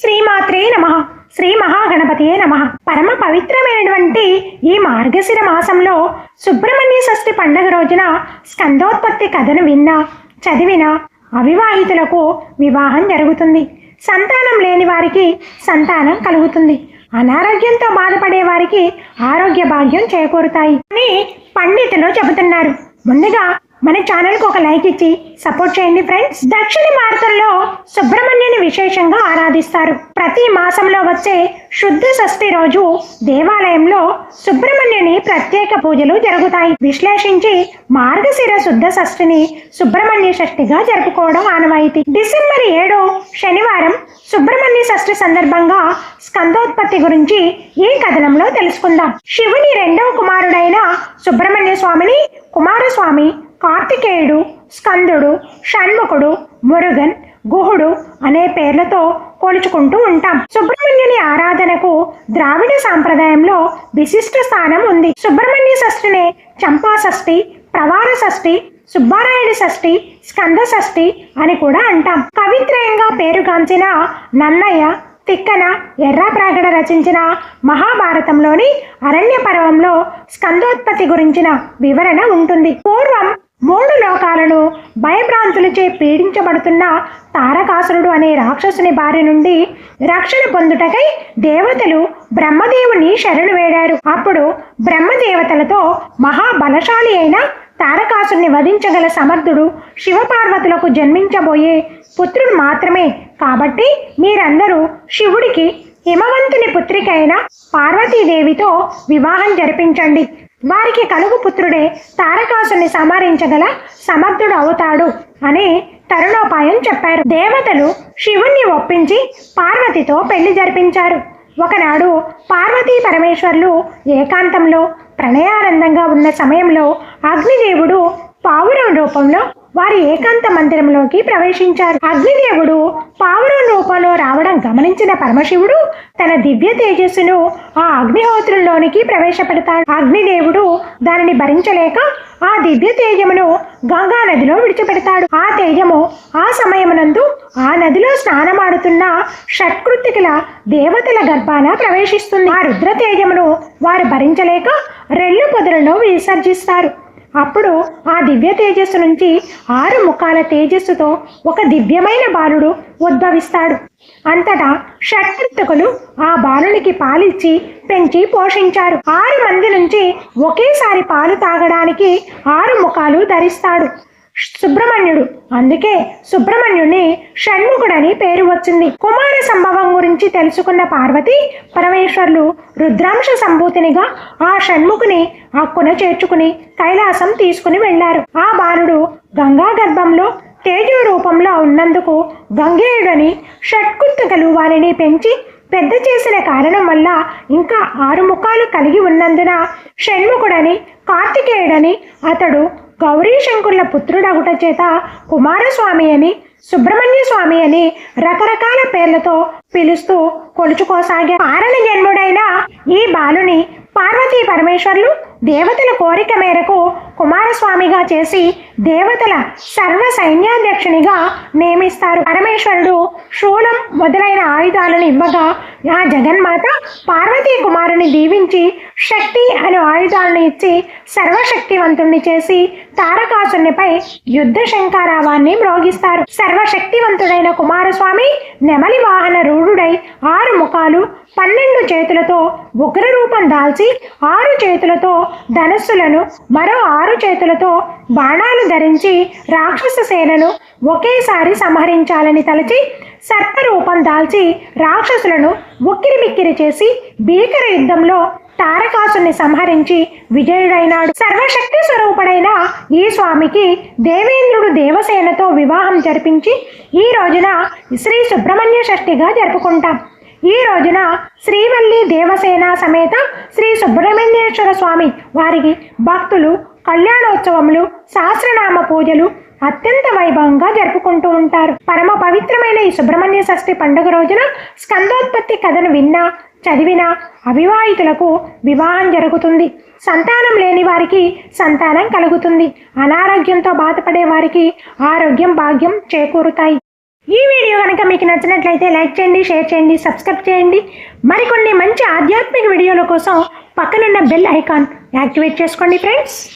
శ్రీమాత్రే నమ. శ్రీ మహాగణపతియే నమ. పరమ పవిత్రమైనటువంటి ఈ మార్గశిర మాసంలో సుబ్రహ్మణ్య షష్ఠి పండగ రోజున స్కందోత్పత్తి కథను విన్నా చదివిన అవివాహితులకు వివాహం జరుగుతుంది. సంతానం లేని వారికి సంతానం కలుగుతుంది. అనారోగ్యంతో బాధపడే వారికి ఆరోగ్య భాగ్యం చేకూరుతాయి అని పండితులు చెబుతున్నారు. ముందుగా మన ఛానల్కు ఒక లైక్ ఇచ్చి సపోర్ట్ చేయండి ఫ్రెండ్స్. దక్షిణ భారతంలో సుబ్రహ్మణ్యుని విశేషంగా ఆరాధిస్తారు. ప్రతి మాసంలో వచ్చే శుద్ధ షష్ఠి రోజు దేవాలయంలో సుబ్రహ్మణ్యుని ప్రత్యేక పూజలు జరుగుతాయి. విశ్లేషించి మార్గశిర శుద్ధ షష్ఠిని సుబ్రహ్మణ్య షష్ఠిగా జరుపుకోవడం ఆనవాయితీ. డిసెంబర్ ఏడు శనివారం సుబ్రహ్మణ్య షష్ఠి సందర్భంగా స్కందోత్పత్తి గురించి ఈ కథనంలో తెలుసుకుందాం. శివుని రెండవ కుమారుడైన సుబ్రహ్మణ్య స్వామిని కుమారస్వామి కార్తికేయుడు స్కందుడు షణ్ముఖుడు మురుగన్ గుహుడు అనే పేర్లతో కొలుచుకుంటూ ఉంటాం. సుబ్రహ్మణ్యుని ఆరాధనకు ద్రావిడ సాంప్రదాయంలో విశిష్ట స్థానం ఉంది. సుబ్రహ్మణ్య షష్ఠినే చంపా షష్ఠి ప్రవార షష్ఠి సుబ్బారాయుడి షష్ఠి స్కంద షష్ఠి అని కూడా అంటాం. కవిత్రయంగా పేరుగాంచిన నన్నయ్య తిక్కన ఎర్రాప్రాగడ రచించిన మహాభారతంలోని అరణ్య పర్వంలో స్కందోత్పత్తి గురించిన వివరణ ఉంటుంది. పూర్వం మూడు లోకాలను భయభ్రాంతులచే పీడించబడుతున్న తారకాసురుడు అనే రాక్షసుని బారి నుండి రక్షణ పొందుటకై దేవతలు బ్రహ్మదేవుని శరణు వేడారు. అప్పుడు బ్రహ్మదేవతలతో మహాబలశాలి అయిన తారకాసుని వధించగల సమర్థుడు శివపార్వతులకు జన్మించబోయే పుత్రుడు మాత్రమే కాబట్టి మీరందరూ శివుడికి హిమవంతుని పుత్రికైన పార్వతీదేవితో వివాహం జరిపించండి. వారికి కలుగు పుత్రుడే తారకాసుని సంహరించగల సమర్థుడు అవుతాడు అని తరుణోపాయం చెప్పారు. దేవతలు శివుణ్ణి ఒప్పించి పార్వతితో పెళ్ళి జరిపించారు. ఒకనాడు పార్వతీ పరమేశ్వర్లు ఏకాంతంలో ప్రణయానందంగా ఉన్న సమయంలో అగ్నిదేవుడు పావురం రూపంలో వారి ఏకాంత మందిరంలోకి ప్రవేశించారు. అగ్నిదేవుడు పావురం రావడం గమనించిన పరమశివుడు తన దివ్య తేజస్సును ఆ అగ్నిహోత్రంలోనికి ప్రవేశపెడతాడు. అగ్నిదేవుడు దానిని భరించలేక ఆ దివ్య తేజమును గంగా నదిలో విడిచిపెడతాడు. ఆ తేజము ఆ సమయమునందు ఆ నదిలో స్నానమాడుతున్న షట్కృతికల దేవతల గర్భాన ప్రవేశిస్తుంది. ఆ రుద్ర తేజమును వారు భరించలేక రెల్లు పొదలలో విసర్జిస్తారు. అప్పుడు ఆ దివ్య తేజస్సు నుంచి ఆరు ముఖాల తేజస్సుతో ఒక దివ్యమైన బాలుడు ఉద్భవిస్తాడు. అంతటా షట్కృతకులు ఆ బాలునికి పాలిచ్చి పెంచి పోషించారు. ఆరు మంది నుంచి ఒకేసారి పాలు తాగడానికి ఆరు ముఖాలు ధరిస్తాడు. సుబ్రహ్మణ్యుడు. అందుకే సుబ్రహ్మణ్యుని షణ్ముఖుడని పేరు వచ్చింది. కుమార సంభవం గురించి తెలుసుకున్న పార్వతి పరమేశ్వర్లు రుద్రాంశ సంభూతినిగా ఆ షణ్ముఖుని హక్కున చేర్చుకుని కైలాసం తీసుకుని వెళ్ళారు ఆ బాలుడు గంగా గర్భంలో తేజో రూపంలో ఉన్నందుకు గంగేయుడని షట్కుత్తుకలు వారిని పెంచి పెద్ద చేసిన కారణం వల్ల ఇంకా ఆరు ముఖాలు కలిగి ఉన్నందున షణ్ముఖుడని కార్తికేయుడని అతడు గౌరీశంకుల పుత్రుడగుట చేత కుమారస్వామి అని సుబ్రహ్మణ్య స్వామి అని రకరకాల పేర్లతో పిలుస్తూ కొలుచుకోసాగే కారణ జన్ముడైన ఈ బాలుని పార్వతీ పరమేశ్వర్లు దేవతల కోరిక మేరకు కుమారస్వామిగా చేసి దేవతల సర్వ సైన్యాధ్యక్షునిగా నియమిస్తారు. పరమేశ్వరుడు శూలం మొదలైన ఆయుధాలను ఇవ్వగా ఆ జగన్మాత పార్వతీ కుమారుని దీవించి శక్తి అనే ఆయుధాలను ఇచ్చి సర్వశక్తివంతుణ్ణి చేసి తారకాసునిపై యుద్ధ శంకారావాన్ని మ్రోగిస్తారు. సర్వశక్తివంతుడైన కుమారస్వామి నెమలి వాహన రూఢుడై ఆరు ముఖాలు పన్నెండు చేతులతో ఉగ్ర రూపం దాల్చి ఆరు చేతులతో ధనస్సులను మరో ఆరు చేతులతో బాణాలు ధరించి రాక్షస సేనను ఒకేసారి సంహరించాలని తలచి సర్పరూపం దాల్చి రాక్షసులను ఉక్కిరిమిక్కిరి చేసి భీకర యుద్ధంలో తారకాసుని సంహరించి విజయుడైనాడు. సర్వశక్తి స్వరూపుడైన ఈ స్వామికి దేవేంద్రుడు దేవసేనతో వివాహం జరిపించి ఈ రోజున శ్రీ సుబ్రహ్మణ్య షష్ఠిగా జరుపుకుంటాం. ఈ రోజున శ్రీవల్లి దేవసేన సమేత శ్రీ సుబ్రహ్మణ్యేశ్వర స్వామి వారికి భక్తులు కళ్యాణోత్సవములు సహస్రనామ పూజలు అత్యంత వైభవంగా జరుపుకుంటూ ఉంటారు. పరమ పవిత్రమైన ఈ సుబ్రహ్మణ్య షష్ఠి పండుగ రోజున స్కందోత్పత్తి కథను విన్నా చదివిన అవివాహితులకు వివాహం జరుగుతుంది. సంతానం లేని వారికి సంతానం కలుగుతుంది. అనారోగ్యంతో బాధపడే వారికి ఆరోగ్యం భాగ్యం చేకూరుతాయి. ఈ వీడియో కనుక మీకు నచ్చినట్లయితే లైక్ చేయండి షేర్ చేయండి సబ్స్క్రైబ్ చేయండి. మరికొన్ని మంచి ఆధ్యాత్మిక వీడియోల కోసం పక్కనున్న బెల్ ఐకాన్ యాక్టివేట్ చేసుకోండి ఫ్రెండ్స్.